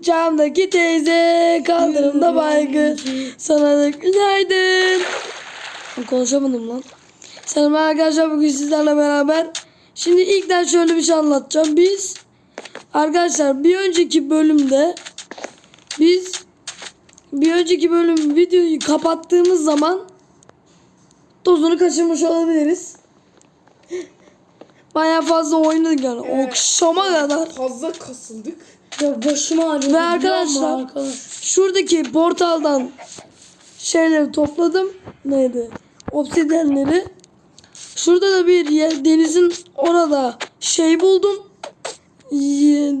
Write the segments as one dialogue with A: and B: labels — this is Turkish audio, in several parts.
A: Camdaki teyze kaldırımda baygın. Sana da günaydın. Konuşamadım lan. Selam arkadaşlar bugün sizlerle beraber. Şimdi ilkten şöyle bir şey anlatacağım. Biz arkadaşlar bir önceki bölümde biz bir önceki bölüm videoyu kapattığımız zaman dozunu kaçırmış olabiliriz. Baya fazla oynadık yani.
B: Evet.
A: Akşama kadar.
B: Fazla kasıldık.
C: Ya başım ağrıyor.
A: Ve arkadaşlar şuradaki portaldan şeyleri topladım. Neydi? Obsidiyenleri. Şurada da bir yer, denizin orada şey buldum.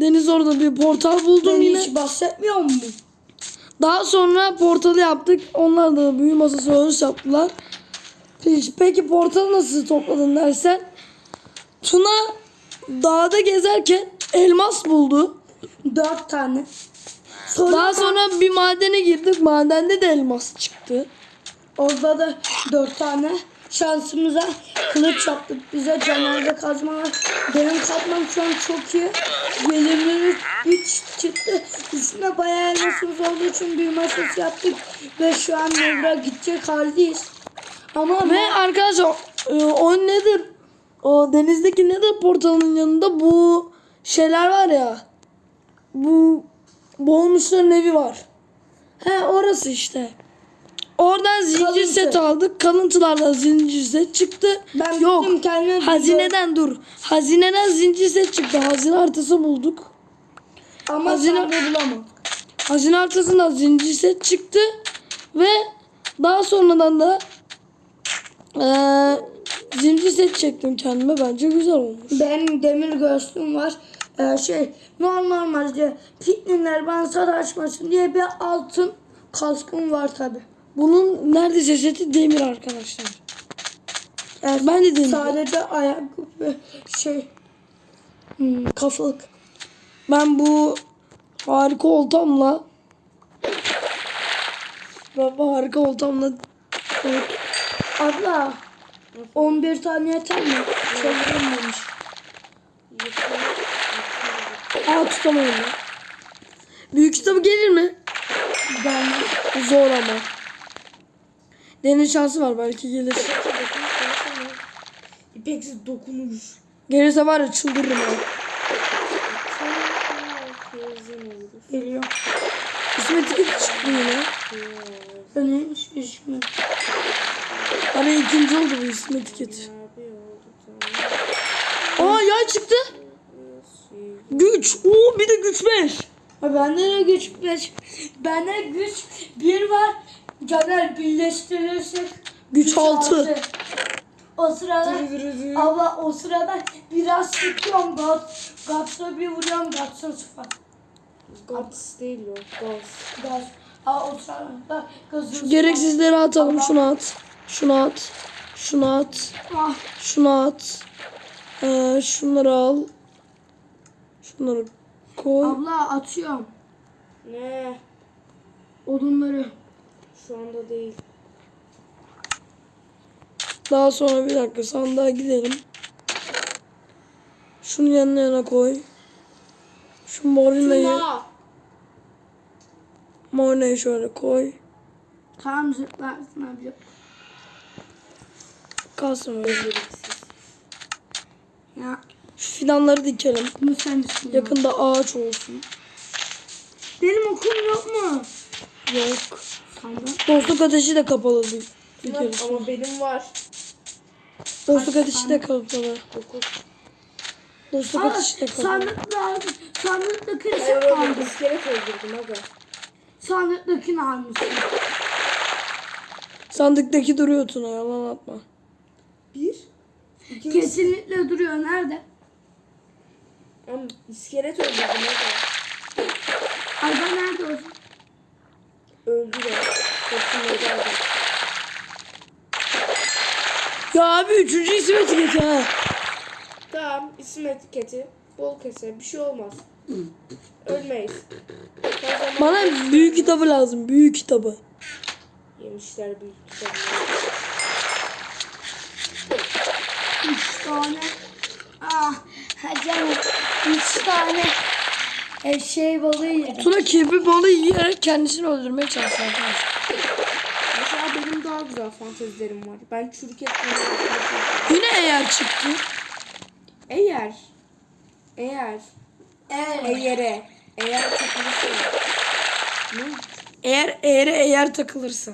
A: Deniz orada bir portal buldum
C: Ben
A: yine.
C: hiç bahsetmiyor mu?
A: Daha sonra portalı yaptık. Onlar da büyü masası örüş yaptılar. Peki, peki portalı nasıl topladın dersen. Tuna dağda gezerken elmas buldu.
C: Dört tane. Sonra
A: Daha sonra bir madene girdik. Madende de elmas çıktı.
C: orada da dört tane. Şansımıza kılıç yaptık. Bize canlarda kazma var. Benim kazmam şu an çok iyi. Gelirleri hiç çıktı. Üstüne bayağı elmasımız olduğu için bir masası yaptık. Ve şu an Nevra gidecek haldeyiz. Ama
A: Ve arkadaşlar e, o nedir? O denizdeki nedir portalının yanında bu şeyler var ya. Bu boğulmuşların evi var. He orası işte. Oradan zincir
C: Kalıntı.
A: set aldık. Kalıntılarla zincir set çıktı.
C: ben
A: Yok.
C: kendime
A: Hazineden dur. Hazineden zincir set çıktı. Hazine haritası bulduk.
C: Ama
A: Hazine-
C: bulamadım.
A: Hazine haritasından zincir set çıktı. Ve daha sonradan da eee zincir set çektim kendime. Bence güzel olmuş.
C: Benim demir göğsüm var. Ee, şey normal normalde fitneler bana sataşmasın diye bir altın kaskım var tabi.
A: Bunun neredeyse seti demir arkadaşlar. Evet, ben de demir.
C: Sadece ayak ve şey hmm, kafalık.
A: Ben bu harika oltamla ben bu harika oltamla
C: Abla 11 tane yeter mi? Çevirim demiş.
A: Aa tutamayın lan. Büyük kitabı gelir mi?
C: Gelmez.
A: Zor ama. Deniz şansı var belki gelir.
B: İpeksiz dokunuş.
A: Gelirse var ya çıldırırım ya.
C: Geliyor.
A: İsmet İkit çıktı yine.
C: Benim hiç işim
A: Hani ikinci oldu bu İsmet İkit. Aa yay çıktı. Güç. Oo bir de güç 5.
C: Bende de güç 5. Bende güç 1 var. Caner birleştirirsek
A: Güç altı.
C: O sırada Ama o sırada biraz sıkıyorum gaz. Gazla bir vuruyorum gazla sıfır.
B: Gats değil o. Gaz.
C: Gaz. Ha o sırada gazı
A: Gereksizleri atalım. Şunu at. Şunu at. Şunu at.
C: Ah,
A: Şunu at. Ee, şunları al. Şunları koy.
C: abla atıyorum
B: Ne?
C: odunları.
B: Şu anda değil.
A: Daha sonra bir dakika sandığa gidelim. Şunu yanına yana koy. Şu morinayı, morinayı şöyle koy.
C: Tamam zıplarsın abi.
A: Kalsın öyle. Şu fidanları dikelim.
C: bunu sen düşün.
A: Yakında ağaç olsun.
C: Benim okulum yok mu?
A: Yok.
C: Sandım.
A: Dostluk ateşi de kapalı değil. Dikeriz.
B: Ama benim var.
A: Dostluk ateşi de kapalı.
B: Dokuz.
A: Dostluk
C: Aa,
A: ateşi de kapalı.
C: sandıkla, sen
B: oğlum
C: aldın.
B: iskelet öldürdüm aga.
C: Sandıktakini almışsın.
A: Sandıktaki duruyor Tuna yalan atma.
B: Bir. İkinci.
C: Kesinlikle duruyor. Nerede?
B: Ama iskelet öldürdüm aga.
C: Araba nerede o?
B: Öldü de. Hepsini öldürdüm.
A: Ya abi üçüncü isim etiketi ha.
B: Tamam isim etiketi. Bol kese bir şey olmaz. Ölmeyiz.
A: Bana büyük kitabı lazım. Büyük kitabı.
B: yemişler büyük kitabı.
C: Üç tane. Ah, canım. Üç tane. Eşeği balığı yedim.
A: Tuna kirpi balığı yiyerek kendisini öldürmeye çalışıyor arkadaşlar.
B: Mesela benim daha güzel fantezilerim var. Ben çürük et
A: Yine eğer çıktı.
B: Eğer eğer
C: Evet.
B: eğere eğer takılırsa ne?
A: Eğer eğere eğer takılırsa.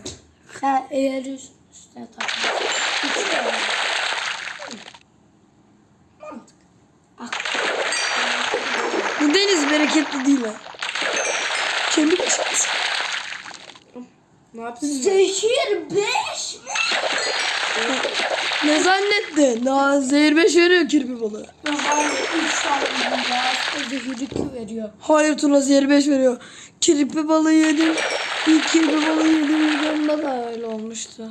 C: Ha, eğer üst- üstüne takmış. İki eğer. Mantık.
A: Bu deniz bereketli değil ha. Kemik çıktı.
B: Ne yapsın?
C: Zehir 5 mi?
A: Ne zannettin? Daha zehir beş veriyor kirpi balığı.
C: Hayır 3 tane bunlar. Zehir 2 veriyor.
A: Hayır Tuna zehir beş veriyor. Kirpi balığı yedim. İlk kirpi balığı yedim videomda da öyle olmuştu.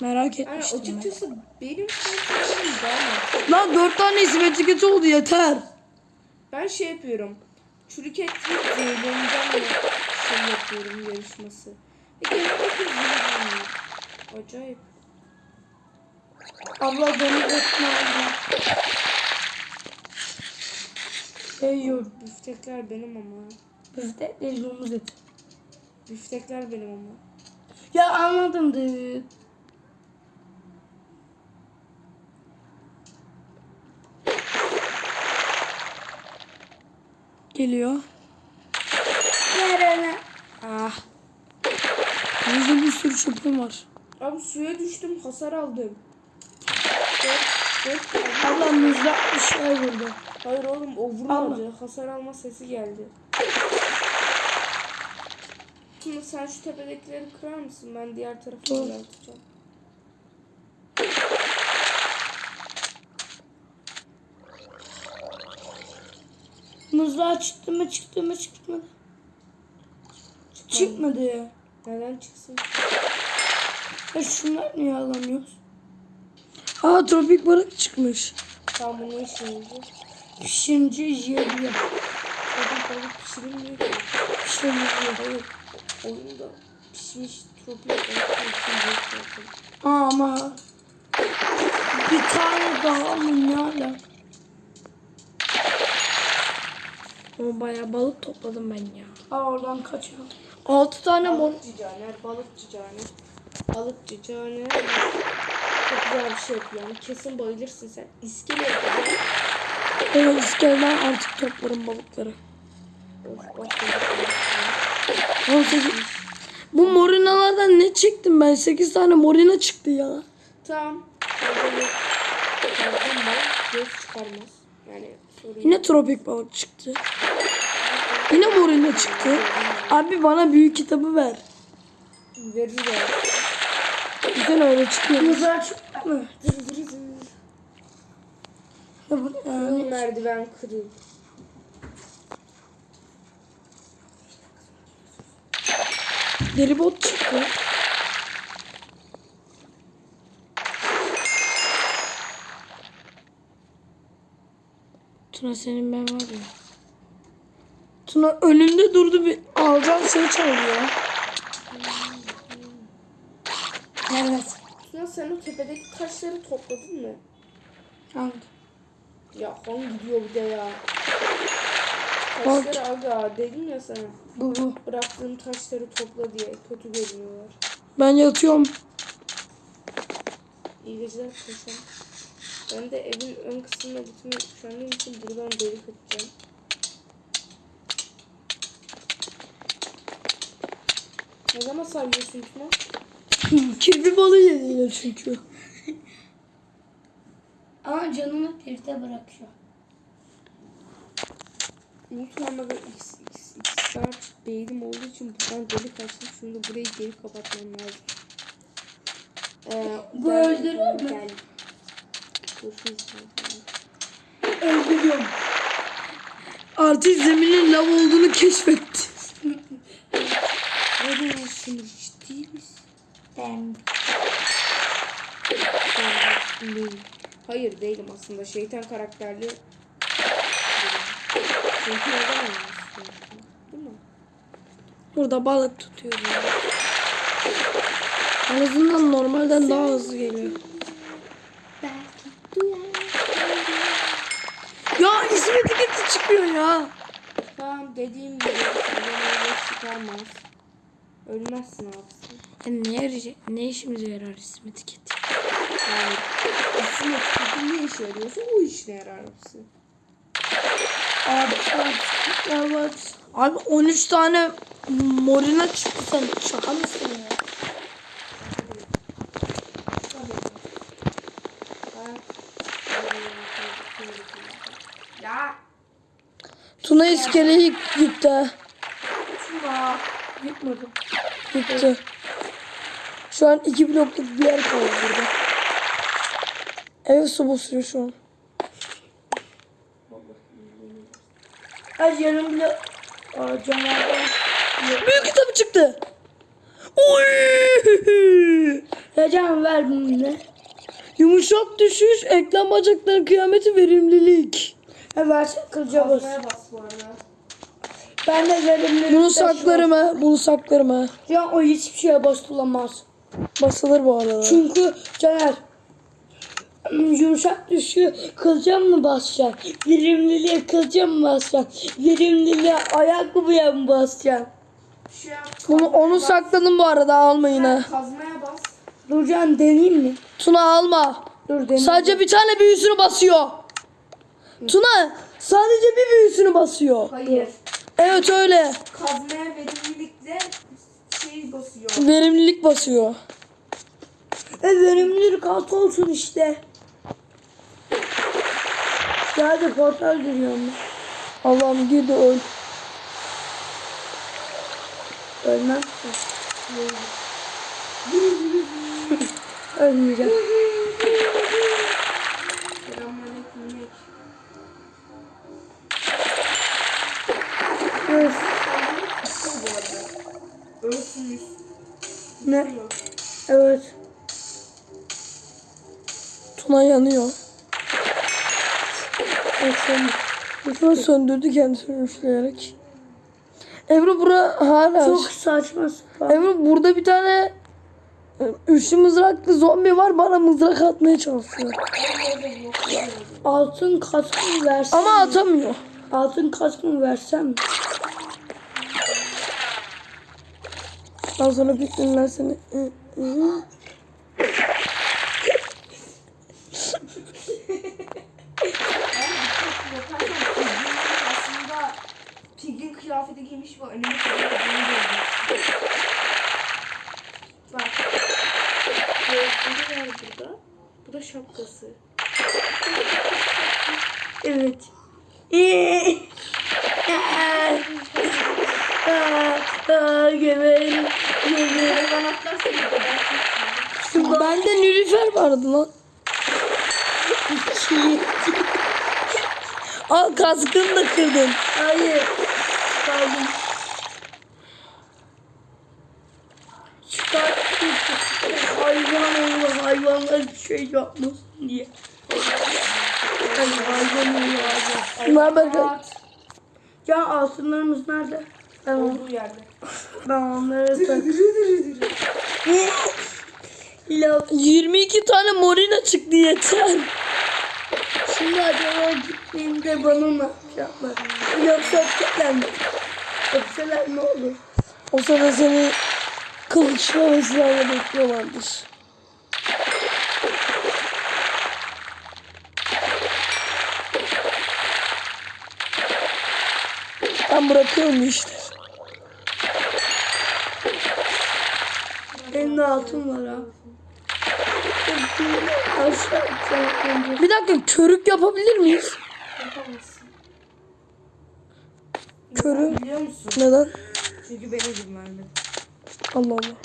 A: Merak
B: Yani
A: etmiştim. ben.
B: açıkçası benim fantezim daha.
A: Lan dört tane isim etiketi oldu yeter.
B: Ben şey yapıyorum. Çürük et yiyip zehirleneceğim mi? Şey yapıyorum yarışması. Ve genelde zehirleniyor. Acayip.
C: Abla deniz etini aldı. Şey yiyor.
B: Büftekler benim ama.
C: Bizde değil domuz eti.
B: Büftekler benim ama.
C: Ya anladım de.
A: Geliyor.
C: Nerene?
A: Ah. Yüzde bir sürü çöpüm var.
B: Abi suya düştüm hasar aldım.
A: Mızrak bir şey vurdu.
B: Hayır oğlum o vurmadı. Hasar alma sesi geldi. Şimdi sen şu tepedekileri kırar mısın? Ben diğer tarafı düzelteceğim.
C: Mızrağı çıktı mı çıktı mı çıkmadı. Çıkmadı ya.
B: Neden çıksın?
C: Ya şunlar niye alamıyoruz?
A: Aa tropik balık çıkmış.
B: Tam bunu işimizi.
C: Pişince yiyebiliyor.
B: Tropik balık pişirilmiyor ki.
C: Pişince
B: Hayır. Oyunda pişmiş tropik balık pişirilmiyor.
C: Aa, ama bir tane daha mı ne ala?
A: Ama bayağı balık topladım ben ya.
C: Aa oradan kaçıyor.
A: Altı tane mor.
B: Balıkçı caner, balıkçı caner. Balıkçı caner. Çok güzel bir şey yani. Kesin bayılırsın sen. İskele yapacağım.
A: Ben iskeleden artık toplarım balıkları.
B: Of bak balık.
A: 18. Bu morinalardan ne çektim ben? 8 tane morina çıktı ya.
B: Tamam. Fazla yok. Fazla mal göz çıkarmaz. Yani
A: Yine tropik balık çıktı. Yine morina çıktı. Abi bana büyük kitabı ver.
B: Veririz abi.
A: Bizden öyle çıkıyor.
C: Mızrağı çıktı mı?
B: Veririz.
C: Ya bu
B: Bu merdiven kırıl.
A: Deri bot çıktı. Tuna senin ben var ya. Tuna önünde durdu bir alacağım şey çalıyor.
C: Evet.
B: Tuna sen o tepedeki taşları topladın mı?
C: Hangi?
B: Ya hangi gidiyor bir de ya. Taşları aga dedim ya sana.
C: Bu bu.
B: Bıraktığım taşları topla diye kötü görünüyorlar.
A: Ben yatıyorum.
B: İyi geceler paşam. Ben de evin ön kısmına gitmeyi üşendiğim için buradan delik atacağım. Ne zaman sallıyorsun Tuna?
A: Kirpi balığı yediler çünkü.
C: Ama canını bir de bırakıyor.
B: Ultramda ve X, beynim olduğu için buradan delik açtım. Şimdi burayı geri kapatmam lazım. Ee,
C: Bu öldürür mü?
B: Gel. Görüşürüz.
C: Öldürüyorum.
A: Artık zeminin lav olduğunu keşfetti.
B: Ne diyorsun ciddi misin?
C: Ben.
B: Ben değilim. Hayır değilim aslında. Şeytan karakterli. Çünkü neden olmasın? Değil mi?
A: Burada balık tutuyorum. En azından normalden daha hızlı geliyor. Ya isim etiketi çıkıyor ya.
B: Tamam dediğim gibi öyle çıkarmaz. Ölmezsin abisi.
A: Yani ne yarayacak? Ne işimize yarar isim etiketi?
B: Yani isim etiketi ne işe yarıyorsa o işine yarar abisi.
C: Abi evet.
A: Abi 13 tane morina çıktı sen. Şaka mısın? Ya İskeleyi yık- yıktı. ha.
B: Tuna.
C: Yıkmadım.
A: Yıktı. Şu an iki blokluk bir yer kaldı burada. Ev su basıyor şu an.
C: Her yarım bile canavar.
A: Büyük kitabı çıktı. Oy!
C: Recep ver bunu ne?
A: Yumuşak düşüş, eklem bacakları kıyameti verimlilik.
C: Versen kılıca bas.
B: Kazmaya bas bu arada.
C: Ben de verimli.
A: Bunu saklarım ha, bunu saklarım ha.
C: Ya o hiçbir şeye basılamaz.
A: Basılır bu arada.
C: Çünkü Caner yumuşak düşüyor kılacağım mı basacaksın? Verimliliğe kılacağım mı basacaksın? Verimliliğe ayakkabıya mı basacaksın?
B: Şey yap.
A: Bunu, onu
B: bas.
A: sakladım bu arada almayın ha.
B: Kazmaya bas.
C: Durcan deneyeyim mi?
A: Tuna alma.
C: Dur deneyeyim.
A: Sadece bir tane büyüsünü basıyor. Tuna sadece bir büyüsünü basıyor.
B: Hayır.
A: Evet öyle.
B: Kazmaya verimlilikle şey basıyor.
A: Verimlilik basıyor.
C: E verimlilik alt olsun işte. Hadi portal giriyorum.
A: Allah'ım gir de öl.
C: Ölmem. Ölmeyeceğim.
B: Ölsünüz.
C: Ne? Evet.
A: Tuna yanıyor. Tuna söndürdü kendisini üfleyerek. Ebru bura hala.
C: Çok saçma sapan.
A: Ebru burada bir tane e, üçlü mızraklı zombi var bana mızrak atmaya çalışıyor.
C: Altın kaskımı versem
A: Ama atamıyor.
C: Altın kaskımı versem mi?
A: Daha sonra piklinler seni. Hı, hı.
B: Bakarsan Pig'in aslında Pig'in kıyafeti giymiş ve önüne kadar bunu göreceksin. Bak. Göğsünde var burada. Bu da şapkası.
C: Evet. Geberim. Geberim.
B: Ben atlarsın bu kadar.
A: Bende nülüfer vardı lan. Al kaskını da kırdın.
C: Hayır. Kaldım. Çıkarttım. Hayvan oğlu hayvanlar bir şey yapmasın diye. Ay, hayvan oğlu hayvan.
A: Ne?
B: At.
C: Ya altınlarımız nerede? Ben,
B: Olduğu yerde.
C: ben onları tak. Ya
A: 22 tane morina çıktı yeter.
C: şimdi acaba gittiğimde bana ne yapacaklar? Yoksa öpecekler mi? Öpseler ne olur?
A: O sırada seni kılıçla ve silahla bekliyorlardır. Ben bırakıyorum bu işleri.
C: Benim de altın var ha.
A: Bir dakika körük yapabilir miyiz?
B: Yapamazsın.
A: Körü
B: Biliyor musun?
A: neden?
B: Çünkü ben izin vermedim.
A: Allah Allah.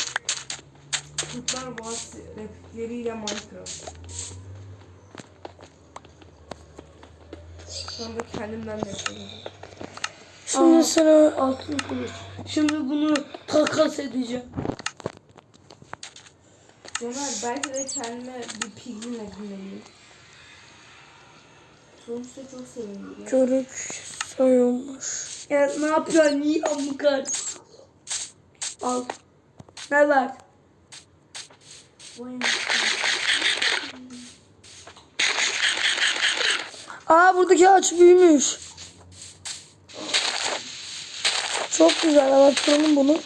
B: Kurtlar Boğaz replikleriyle Minecraft. Sonra da kendimden de yapıyorum.
A: Şimdi sıra
C: Altın kılıç. Şimdi bunu takas edeceğim.
B: Caner belki de kendime bir pigmin edinmeliyim. Sonuçta çok sevindim.
A: körük soyulmuş.
C: Ya ne yapıyorsun? Niye amık artık? Al. Ne?
B: Vay
A: Aa buradaki ağaç büyümüş. Çok güzel ama tutalım bunu.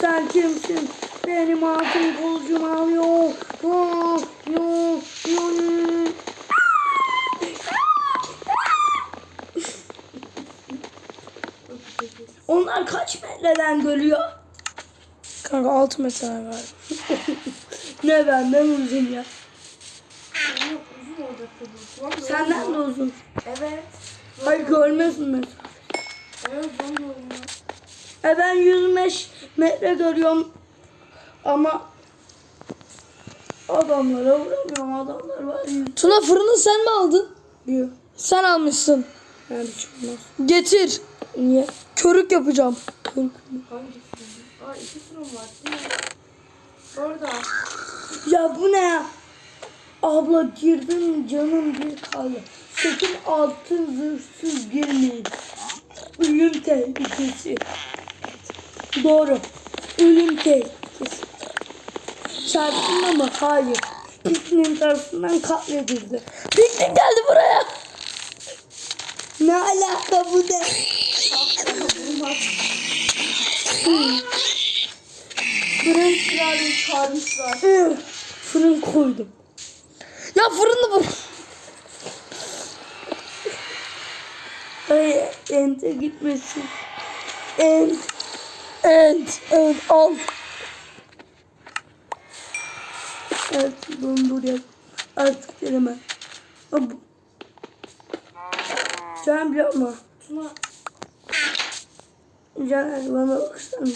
C: Sen kimsin? Benim altın kılıcım alıyor. Yo, yo, yo, yo. Onlar kaç metreden görüyor?
A: Kanka 6 metre galiba.
C: Ne benden uzun ya.
B: Yok uzun olacak
C: Senden de uzun.
B: Evet.
C: Hayır görmüyorsun mesela.
B: Evet da olmaz.
C: E ben 105 metre görüyorum. Ama adamlara vuramıyorum. Adamlar var.
A: Tuna fırını sen mi aldın?
C: Diyor.
A: Sen almışsın.
C: Yani olmaz.
A: Getir.
C: Niye?
A: Körük yapacağım.
C: Kork-
B: Hangi fırın? Aa iki fırın var değil mi? Orada.
C: Ya bu ne ya? Abla girdim canım bir kaldı. Sakın altın zırhsız girmeyin. Ölüm tehlikesi. Doğru. Ölüm tehlikesi. Çarptın mı? Hayır. Piknin tarafından katledildi.
A: Piknik geldi buraya.
C: Ne alaka bu ne?
B: Fırın silahını çağırmışlar.
C: Fırın koydum.
A: Ya fırını bu.
C: Ay ente gitmesin. Ent.
A: Evet. Evet al.
C: Evet bunu buraya artık deneme. Ab- Can biliyor musun?
B: Tuna
C: Can bana baksana.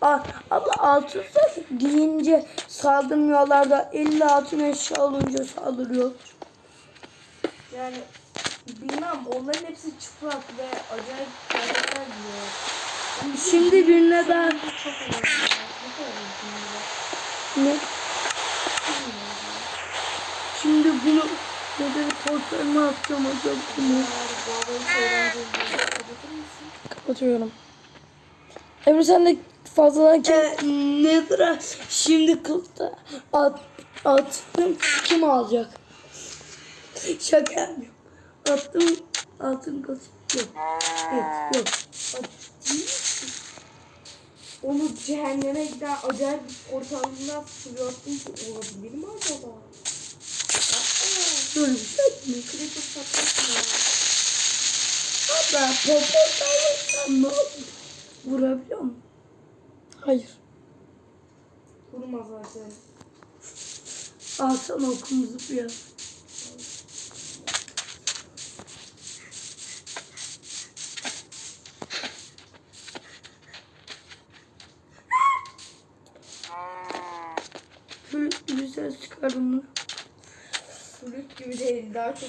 C: Aa, abla altın giyince saldırmıyorlar da 50 altın eşya olunca saldırıyor.
B: yani bilmem onların hepsi çıplak ve acayip kıyafetler giyiyor.
C: Şimdi birine daha
B: Çok önemli. Ne?
C: Şimdi bunu neden portalına atacağım acaba bunu?
A: Kapatıyorum. Emre sen de fazladan kim?
C: Evet, Nedir'a şimdi kılıkta at, attım kim alacak? Şaka yapmıyorum. Attım altın kılıç yok. Evet yok.
B: Onu cehenneme giden acayip portalından fırlattım ki olabilir mi acaba?
C: Böyle bir şey mi?
B: Creeper patlasın ya.
C: Alırsam ne olur? Vurabiliyor mu?
A: Hayır.
B: Vurma zaten.
C: Alsana okumuzu bir yer. Şöyle bir ses çıkardım bunu.
B: Flüt gibi değil daha çok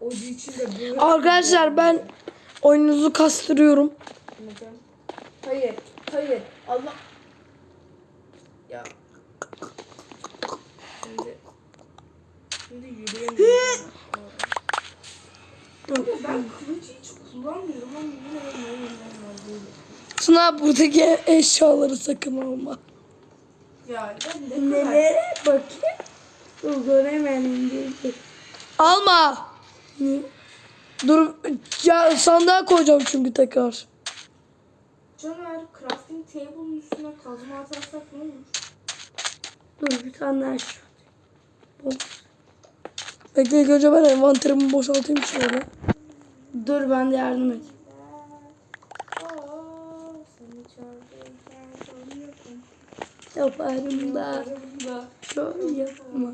B: ocu içinde böyle.
A: Arkadaşlar ben oyununuzu kastırıyorum.
B: Neden? Hayır, hayır. Allah. Ya. Şimdi. Şimdi yürüyemiyorum.
C: Yok.
B: ben kılıcı hiç kullanmıyorum ama yine de ne oyunlar var böyle.
A: Tuna buradaki eşyaları sakın alma.
B: Ya ben ne kadar...
C: Nelere bakayım? Dur göremedim. Dur, dur.
A: Alma. Dur ya sandığa koyacağım çünkü tekrar.
B: Caner, crafting table'ın üstüne kazma atarsak ne olur?
C: Dur bir tane daha şu.
A: Bekle ilk önce ben envanterimi boşaltayım şöyle.
C: Dur ben de yardım et. Yaparım da. Şöyle yapma.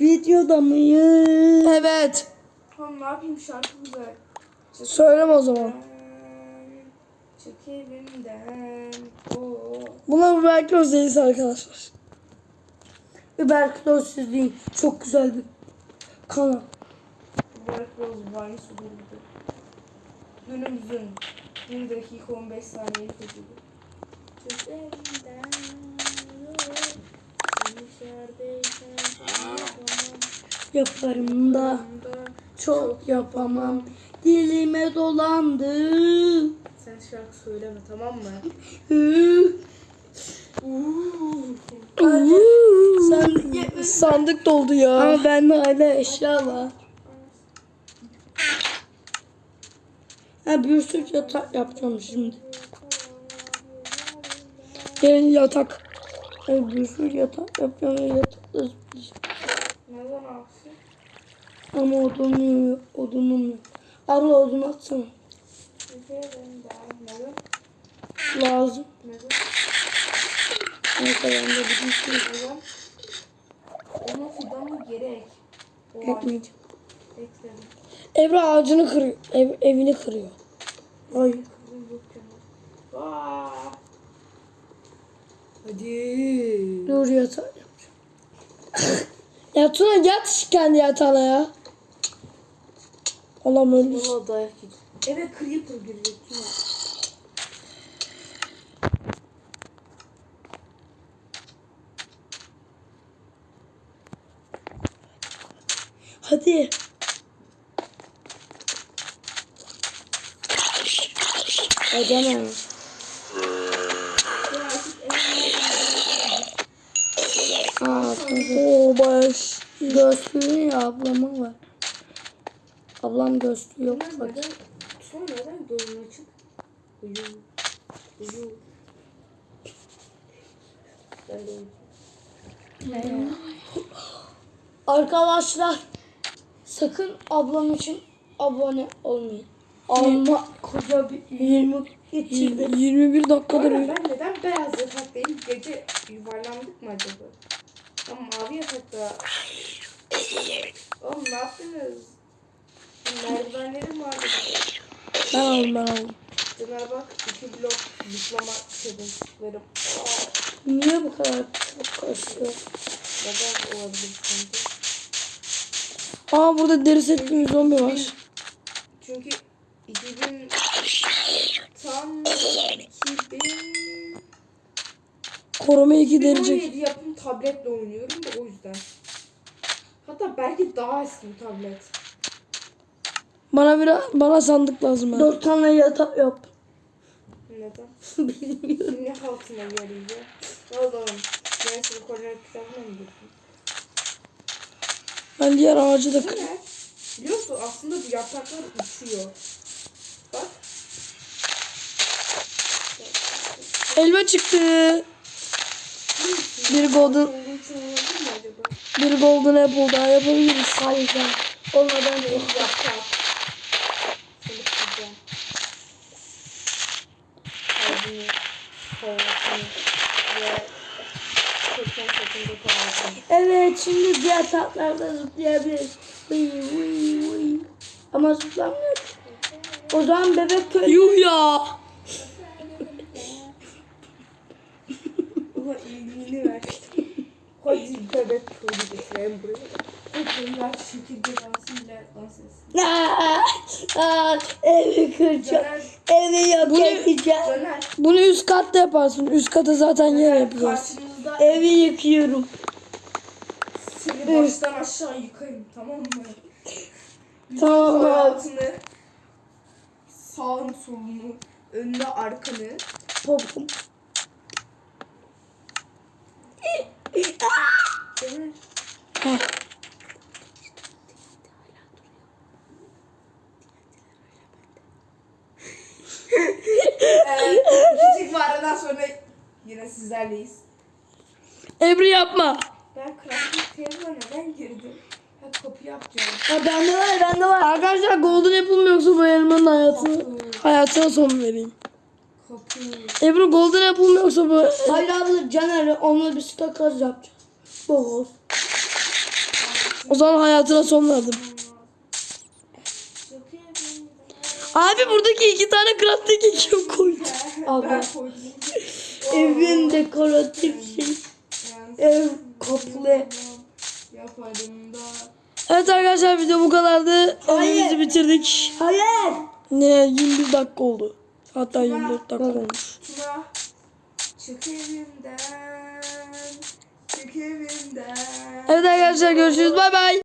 C: Videoda mıyız?
A: Evet.
B: Tamam ne yapayım şarkı güzel.
A: Söyleme o zaman.
B: Çık evimden. Oo.
A: Bunlar belki özdeyiz arkadaşlar.
C: Überkloz sizin çok güzel bir kanal.
B: Was Vine sunuyordu. Günümüzün 1 dakika 15 saniyelik ödülü. Çık evimden. yok.
C: Yaparım da çok yapamam. Dilime dolandı.
B: Sen şarkı söyleme tamam mı?
C: Sen
A: Sandık doldu ya.
C: ama bende hala eşya var. Ha bir sürü yatak yapacağım şimdi.
A: Gelin yatak.
C: Bir sürü yatak yapacağım ve yatakta zıplayacağım.
B: Neden aksi?
C: Ama odunum yok. Odunum yok. Abla odun atsana. Lazım. Neyse ben de bir şey
B: Neden? Ona fidanı gerek.
C: Ekmeyeceğim.
B: ekledim.
A: Ebru ağacını kırıyor. Ev, evini kırıyor.
B: Canım. Aa. Hadi.
C: Dur yapacağım.
A: Ya Tuna yat kendi yatağına ya. Allah'ım ölmüş.
B: Valla dayak yiyeceğim. Eve creeper girecek. Tuna.
C: Hadi. Edemem.
B: Ya
A: Oo baş.
C: Göğsülüğün ya ablamın var. Ablam göğsü yok fakir.
B: Neden? Tuna neden gözün açık? Uyu. Uyu. Ben de uyuyacağım.
C: Arkadaşlar sakın ablam için abone olmayın. Alma koca bir yumruk geçirdi.
A: 21 dakikadır.
B: Sonra ben neden beyaz yataktayım? Gece yuvarlandık mı acaba? Ama mavi yatakta... Oğlum ne yaptınız? Merdivenlerim vardı.
A: Ben aldım ben aldım.
B: Caner bak iki blok zıplama challenge'larım.
C: Niye bu kadar çok kaçıyor?
B: Neden olabilir sence?
A: Aa burada deri setli bir zombi var.
B: Çünkü 2000 tam 2000
A: Koruma 2 derecek.
B: 2017 yapım tabletle oynuyorum da o yüzden. Hatta belki daha eski bir tablet.
A: Bana bir bana sandık lazım.
C: Dört tane yatak yap.
B: Neden?
C: Bilmiyorum.
B: Ne halkına yarayacak? Oğlum, ben seni koordinat kitabına mı?
A: Ben diğer ağacı da
B: ne? Biliyor musun aslında bu yapraklar uçuyor. Bak.
A: Elma çıktı. Bir golden bir golden apple daha yapabiliriz.
C: Hayır ben. Olmadan değil.
B: Kalbini.
C: Evet şimdi diğer tatlarda zıplayabiliriz. Vıy vıy vıy. Ama zıplamıyor. O zaman bebek köy.
A: Yuh ya.
B: Buna iyiliğini ver. Hadi bebek köyü getirelim buraya. Dans etsin.
C: Aa, aa, evi kıracağım.
B: Caner,
C: Evi yok
A: Bu ne?
C: edeceğim.
B: Caner.
A: Bunu üst katta yaparsın. Üst kata zaten yer yapacağız.
B: Karşınızda
C: Evi yıkıyorum.
B: seni baştan aşağı yıkayım tamam mı?
C: Tamam.
B: Hayatını, sağını solunu, önünü arkanı.
C: Popum.
B: Caner.
A: Heh.
B: Evet, küçük bir aradan sonra yine sizlerleyiz.
A: Ebru yapma.
B: Ben crafting table'a neden girdim? Ha kapı yapacağım.
C: Ha bende var bende var.
A: Arkadaşlar golden apple mi yoksa bu elmanın hayatını hayatına son vereyim.
B: Kapı.
A: Ebru golden apple mi yoksa bu
C: Hayır abla Caner onunla bir stakaz yapacağız. Boğaz.
A: o zaman hayatına son verdim. Abi buradaki iki tane crafting ekibi koydum.
C: Abi. Evin dekoratif şey. Ev kaplı.
A: Evet arkadaşlar video bu kadardı.
C: Hayır.
A: Evimizi bitirdik.
C: Hayır.
A: Ne 21 dakika oldu. Hatta 24 dakika olmuş.
B: Tuna. Çık evimden. Çık evimden.
A: Evet arkadaşlar görüşürüz. Bay bay.